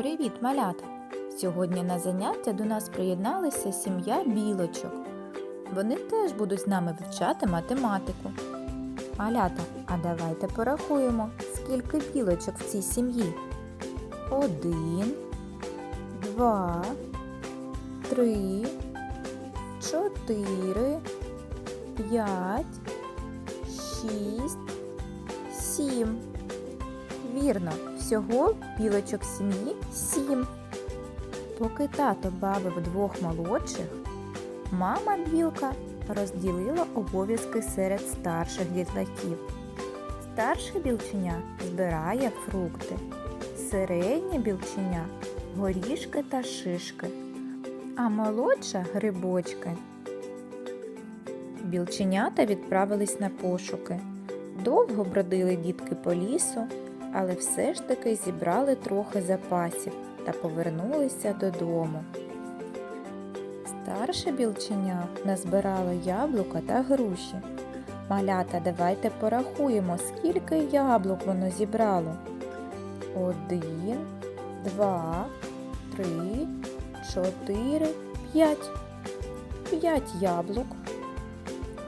Привіт, малята! Сьогодні на заняття до нас приєдналася сім'я білочок. Вони теж будуть з нами вивчати математику. Малята, а давайте порахуємо, скільки білочок в цій сім'ї. Один, два, три, чотири, п'ять, шість, сім. Вірно, всього білочок сім'ї сім. Поки тато бавив двох молодших, мама білка розділила обов'язки серед старших дітлахів. Старше білченя збирає фрукти, середнє білченя горішки та шишки, а молодша грибочки. Білченята відправились на пошуки. Довго бродили дітки по лісу, але все ж таки зібрали трохи запасів та повернулися додому. Старше білченя назбирало яблука та груші. Малята, давайте порахуємо, скільки яблук воно зібрало. Один, два, три, чотири, п'ять. П'ять яблук.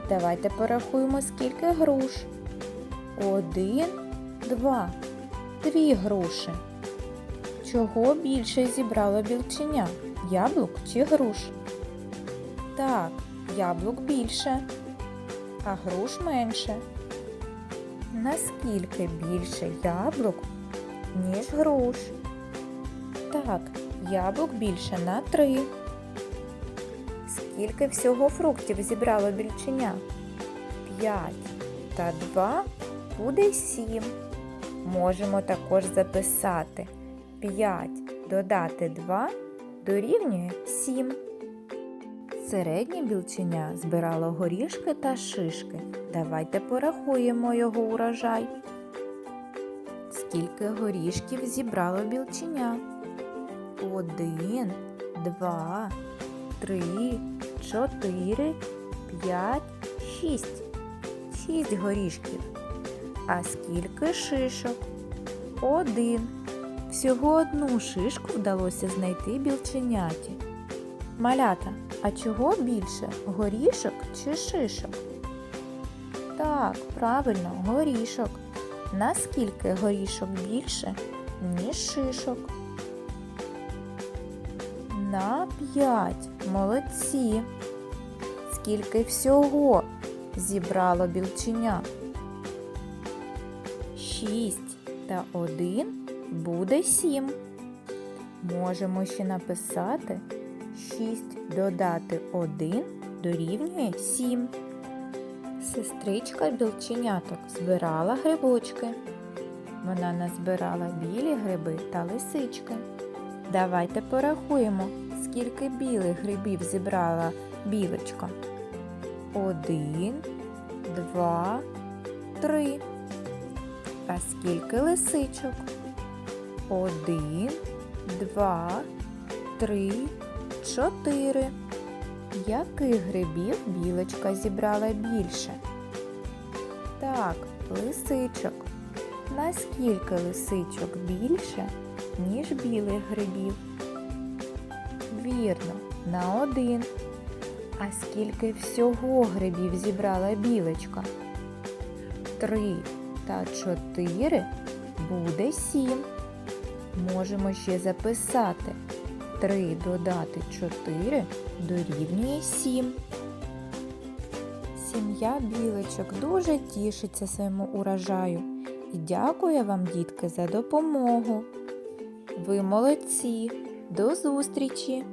Давайте порахуємо, скільки груш. Один, два, дві груші. Чого більше зібрало білченя? Яблук чи груш? Так, яблук більше, а груш менше. Наскільки більше яблук, ніж груш? Так, яблук більше на три. Скільки всього фруктів зібрало більченя? П'ять та два буде сім. Можемо також записати 5 додати 2 дорівнює 7. Середнє білченя збирало горішки та шишки. Давайте порахуємо його урожай. Скільки горішків зібрало білченя? Один, два, три, чотири, п'ять, шість. Шість горішків. А скільки шишок? Один. Всього одну шишку вдалося знайти білченяті. Малята, а чого більше? Горішок чи шишок? Так, правильно, горішок. Наскільки горішок більше, ніж шишок? На п'ять. Молодці. Скільки всього зібрало білченя? Шість та один буде сім. Можемо ще написати 6 додати 1 дорівнює 7. Сестричка білченяток збирала грибочки. Вона назбирала білі гриби та лисички. Давайте порахуємо, скільки білих грибів зібрала білочка. Один, два, три. А скільки лисичок? Один, два, три, чотири. Яких грибів білочка зібрала більше? Так, лисичок. Наскільки лисичок більше, ніж білих грибів? Вірно, на один. А скільки всього грибів зібрала білочка? Три та чотири буде сім. Можемо ще записати 3 додати 4 дорівнює 7. Сім'я білочок дуже тішиться своєму урожаю і дякує вам, дітки, за допомогу. Ви молодці! До зустрічі!